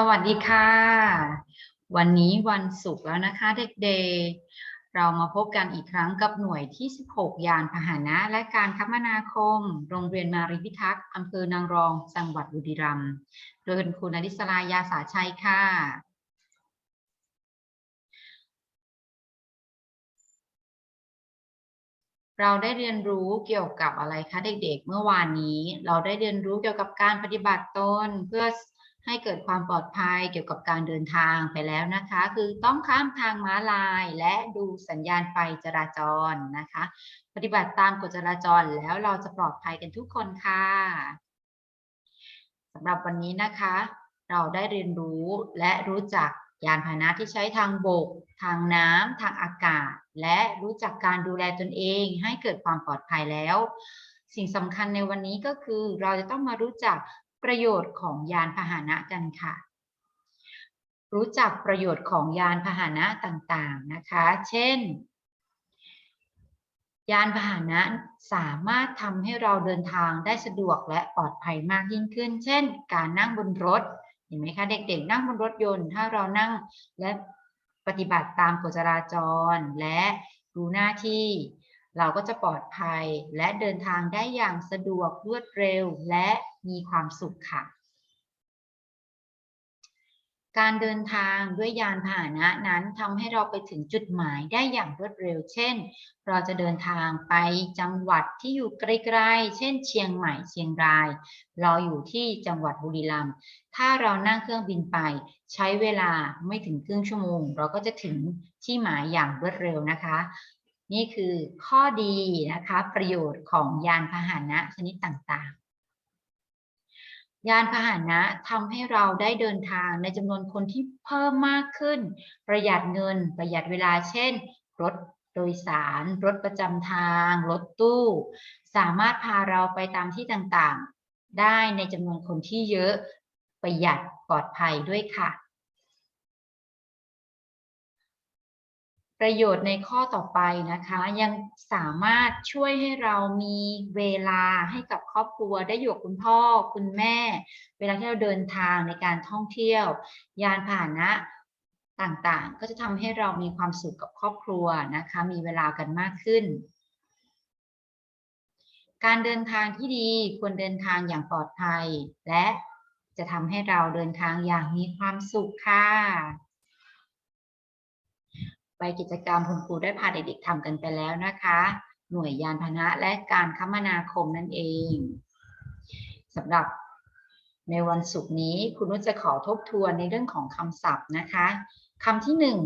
สวัสดีค่ะ วันนี้วันศุกร์แล้วนะคะเด็กๆ เรามาพบกันอีกครั้งกับหน่วยที่ 16 ยานพาหนะ และการคมนาคม โรงเรียนมารีพิทักษ์อำเภอนางรอง จังหวัดบุรีรัมย์โดยคุณครูนริศรายาสาชัยค่ะ เราได้เรียนรู้เกี่ยวกับอะไรคะเด็กๆ เมื่อวานนี้ เราได้เรียนรู้เกี่ยวกับการปฏิบัติตนเพื่อ ให้เกิดความปลอดภัยเกี่ยวกับการเดินทางไปแล้วนะคะ คือต้องข้ามทางม้าลายและดูสัญญาณไฟจราจรนะคะ ปฏิบัติตามกฎจราจรแล้วเราจะปลอดภัยกันทุกคนค่ะสำหรับวันนี้นะคะ เราได้เรียนรู้และรู้จักยานพาหนะที่ใช้ทางบก ทางน้ำ ทางอากาศ และรู้จักการดูแลตนเองให้เกิดความปลอดภัยแล้ว สิ่งสำคัญในวันนี้ก็คือเราจะต้องมารู้จัก ประโยชน์ของยานพาหนะกันค่ะ รู้จักประโยชน์ของยานพาหนะต่างๆนะคะ เช่น ยานพาหนะสามารถทำให้เราเดินทางได้สะดวกและปลอดภัยมากยิ่งขึ้น เช่น การนั่งบนรถ เห็นไหมคะ เด็กๆ นั่งบนรถยนต์ ถ้าเรานั่งและปฏิบัติตามกฎจราจร และรู้หน้าที่เราก็จะปลอดภัยและเดินทางได้อย่างสะดวกรวดเร็วและ มีความสุขค่ะ การเดินทางด้วยยานพาหนะนั้นทำให้เราไปถึงจุดหมายได้อย่างรวดเร็ว เช่น เราจะเดินทางไปจังหวัดที่อยู่ไกลๆ เช่น เชียงใหม่ เชียงราย เราอยู่ที่จังหวัดบุรีรัมย์ ถ้าเรานั่งเครื่องบินไป ใช้เวลาไม่ถึงครึ่งชั่วโมง เราก็จะถึงที่หมายอย่างรวดเร็วนะคะนี่คือข้อดีนะคะ ประโยชน์ของยานพาหนะชนิดต่างๆ ยานพาหนะทำให้เราได้เดินทางในจำนวนคนที่เพิ่มมากขึ้น ประหยัดเงิน ประหยัดเวลาเช่น รถโดยสาร รถประจำทาง รถตู้ สามารถพาเราไปตามที่ต่างๆ ได้ในจำนวนคนที่เยอะ ประหยัดปลอดภัยด้วยค่ะ ประโยชน์ในข้อต่อไปนะคะ ยังสามารถช่วยให้เรามีเวลาให้กับครอบครัวได้อยู่กับคุณพ่อคุณแม่ เวลาที่เราเดินทางในการท่องเที่ยว ยานพาหนะต่างๆ ก็จะทำให้เรามีความสุขกับครอบครัวนะคะ มีเวลากันมากขึ้น การเดินทางที่ดีควรเดินทางอย่างปลอดภัย และจะทำให้เราเดินทางอย่างมีความสุขค่ะ ไปกิจกรรมคุณครูได้พาเด็กๆทำกันไปแล้วนะคะ หน่วยยานพาหนะและการคมนาคมนั่นเองสำหรับในวันศุกร์นี้คุณนุชจะขอทบทวนในเรื่องของคำศัพท์นะคะคำที่หนึ่ง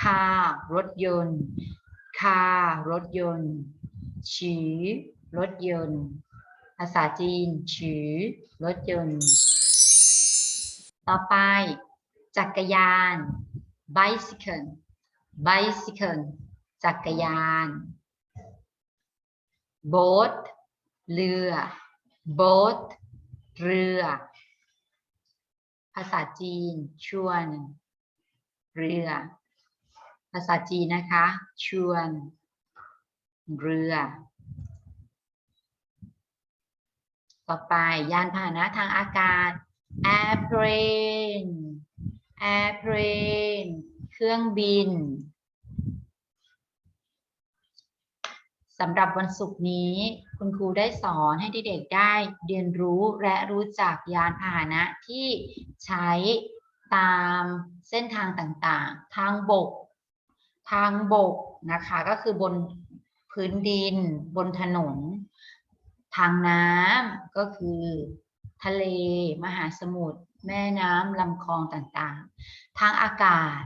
car รถยนต์ car รถยนต์ฉีรถยนต์ ภาษาจีนฉีรถยนต์ ต่อไป จักรยาน bicycle bicycle จักรยาน boat เรือ boat เรือ ภาษาจีน ชวน เรือ ภาษาจีนนะคะ ชวน เรือ ต่อไปยานพาหนะทางอากาศ airplane airplane เครื่องบิน สำหรับวันศุกร์นี้คุณครูได้สอนให้เด็กๆได้เรียนรู้และรู้จักยานพาหนะที่ใช้ตามเส้นทางต่างๆ ทางบก ทางบกนะคะก็คือบนพื้นดิน บนถนน ทางน้ำก็คือทะเล มหาสมุทรแม่น้ำลำคลองต่างๆ ทางอากาศ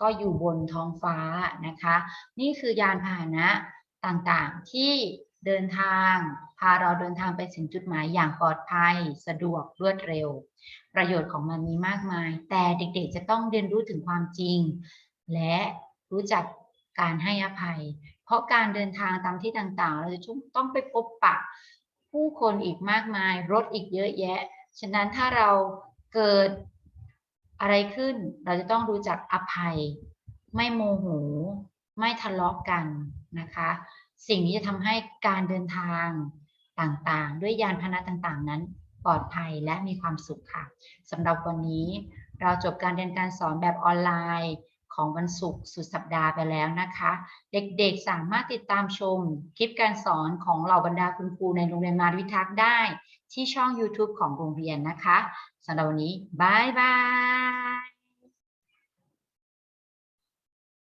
ก็อยู่บนท้องฟ้านะคะ นี่คือยานพาหนะ ต่างๆ ที่เดินทาง พาเราเดินทางไปถึงจุดหมายอย่างปลอดภัย สะดวกรวดเร็ว ประโยชน์ของมันมีมากมาย แต่เด็กๆจะต้องเรียนรู้ถึงความจริง และรู้จักการให้อภัย เพราะการเดินทางตามที่ต่างๆ เราจะต้องไปพบปะผู้คนอีกมากมาย รถอีกเยอะแยะ ฉะนั้นถ้าเราเกิดอะไรขึ้น เราจะต้องรู้จักอภัย ไม่โมโห ไม่ทะเลาะกันนะคะ สิ่งนี้จะทำให้การเดินทางต่างๆ ด้วยยานพาหนะต่างๆ นั้นปลอดภัยและมีความสุขค่ะสำหรับวันนี้เราจบการเรียนการสอนแบบออนไลน์ของวันศุกร์สุดสัปดาห์ไปแล้วนะคะ เด็กๆสามารถติดตามชมคลิปการสอนของเหล่าบรรดาคุณครูในโรงเรียนมารวิทักษ์ได้ ที่ช่อง YouTube ของโรงเรียนนะคะสำหรับวันนี้บายบาย